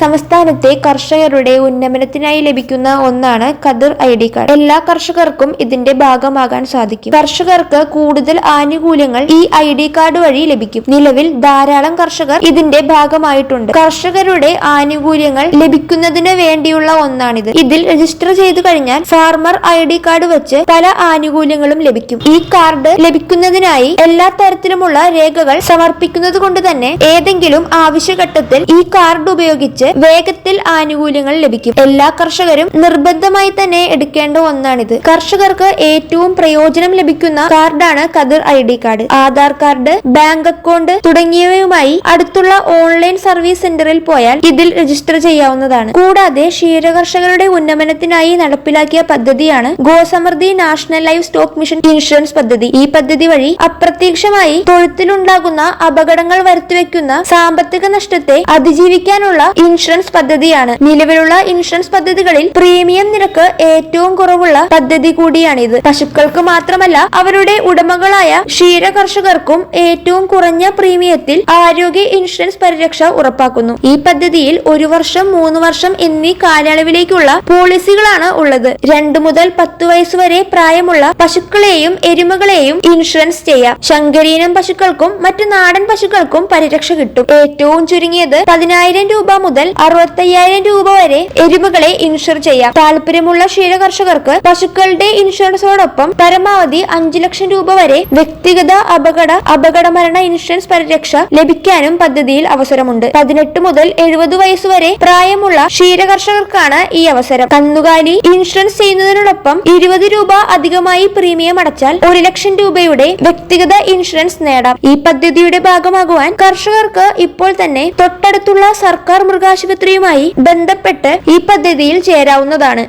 സംസ്ഥാനത്തെ കർഷകരുടെ ഉന്നമനത്തിനായി ലഭിക്കുന്ന ഒന്നാണ് കതിർ ഐ ഡി കാർഡ്. എല്ലാ കർഷകർക്കും ഇതിന്റെ ഭാഗമാകാൻ സാധിക്കും. കർഷകർക്ക് കൂടുതൽ ആനുകൂല്യങ്ങൾ ഈ ഐ ഡി കാർഡ് വഴി ലഭിക്കും. നിലവിൽ ധാരാളം കർഷകർ ഇതിന്റെ ഭാഗമായിട്ടുണ്ട്. കർഷകരുടെ ആനുകൂല്യങ്ങൾ ലഭിക്കുന്നതിന് വേണ്ടിയുള്ള ഒന്നാണിത്. ഇതിൽ രജിസ്റ്റർ ചെയ്തു കഴിഞ്ഞാൽ ഫാർമർ ഐ ഡി കാർഡ് വെച്ച് പല ആനുകൂല്യങ്ങളും ലഭിക്കും. ഈ കാർഡ് ലഭിക്കുന്നതിനായി എല്ലാ തരത്തിലുമുള്ള രേഖകൾ സമർപ്പിക്കുന്നത് കൊണ്ട് തന്നെ ഏതെങ്കിലും ആവശ്യഘട്ടത്തിൽ ഈ കാർഡ് ഉപയോഗിച്ച് വേഗത്തിൽ ആനുകൂല്യങ്ങൾ ലഭിക്കും. എല്ലാ കർഷകരും നിർബന്ധമായി തന്നെ എടുക്കേണ്ട ഒന്നാണിത്. കർഷകർക്ക് ഏറ്റവും പ്രയോജനം ലഭിക്കുന്ന കാർഡാണ് Kathir I D card. Aadhaar card bank account തുടങ്ങിയവയുമായി അടുത്തുള്ള ഓൺലൈൻ സർവീസ് സെന്ററിൽ പോയാൽ ഇതിൽ രജിസ്റ്റർ ചെയ്യാവുന്നതാണ്. കൂടാതെ ക്ഷീര കർഷകരുടെ ഉന്നമനത്തിനായി നടപ്പിലാക്കിയ പദ്ധതിയാണ് Gosamriddhi national livestock mission insurance പദ്ധതി. ഈ പദ്ധതി വഴി അപ്രത്യക്ഷമായി തൊഴുത്തിലുണ്ടാകുന്ന അപകടങ്ങൾ വരുത്തിവെക്കുന്ന സാമ്പത്തിക നഷ്ടത്തെ അതിജീവിക്കാനുള്ള ഇൻഷുറൻസ് പദ്ധതിയാണ്. നിലവിലുള്ള ഇൻഷുറൻസ് പദ്ധതികളിൽ പ്രീമിയം നിരക്ക് ഏറ്റവും കുറവുള്ള പദ്ധതി കൂടിയാണിത്. പശുക്കൾക്ക് മാത്രമല്ല അവരുടെ ഉടമകളായ ക്ഷീര കർഷകർക്കും ഏറ്റവും കുറഞ്ഞ പ്രീമിയത്തിൽ ആരോഗ്യ ഇൻഷുറൻസ് പരിരക്ഷ ഉറപ്പാക്കുന്നു. ഈ പദ്ധതിയിൽ ഒരു വർഷം മൂന്ന് വർഷം എന്നീ കാലയളവിലേക്കുള്ള പോളിസികളാണ് ഉള്ളത്. രണ്ടു മുതൽ പത്ത് വയസ്സ് വരെ പ്രായമുള്ള പശുക്കളെയും എരുമകളെയും ഇൻഷുറൻസ് ചെയ്യാം. ശങ്കരീനം പശുക്കൾക്കും മറ്റു നാടൻ പശുക്കൾക്കും പരിരക്ഷ കിട്ടും. ഏറ്റവും ചുരുങ്ങിയത് പതിനായിരം രൂപ മുതൽ അറുപത്തയ്യായിരം രൂപ വരെ എരുമകളെ ഇൻഷുർ ചെയ്യാം. താല്പര്യമുള്ള ക്ഷീര കർഷകർക്ക് പശുക്കളുടെ ഇൻഷുറൻസോടൊപ്പം പരമാവധി അഞ്ചു ലക്ഷം രൂപ വരെ വ്യക്തിഗത അപകട അപകട മരണ ഇൻഷുറൻസ് പരിരക്ഷ ലഭിക്കാനും പദ്ധതിയിൽ അവസരമുണ്ട്. പതിനെട്ട് മുതൽ എഴുപത് വയസ്സ് വരെ പ്രായമുള്ള ക്ഷീര കർഷകർക്കാണ് ഈ അവസരം. കന്നുകാലി ഇൻഷുറൻസ് ചെയ്യുന്നതിനോടൊപ്പം ഇരുപത് രൂപ അധികമായി പ്രീമിയം അടച്ചാൽ ഒരു ലക്ഷം രൂപയുടെ വ്യക്തിഗത ഇൻഷുറൻസ് നേടാം. ഈ പദ്ധതിയുടെ ഭാഗമാകുവാൻ കർഷകർക്ക് ഇപ്പോൾ തന്നെ തൊട്ടടുത്തുള്ള സർക്കാർ മൃഗാശുപത്രിയുമായി ബന്ധപ്പെട്ട് ഈ പദ്ധതിയിൽ ചേരാവുന്നതാണ്.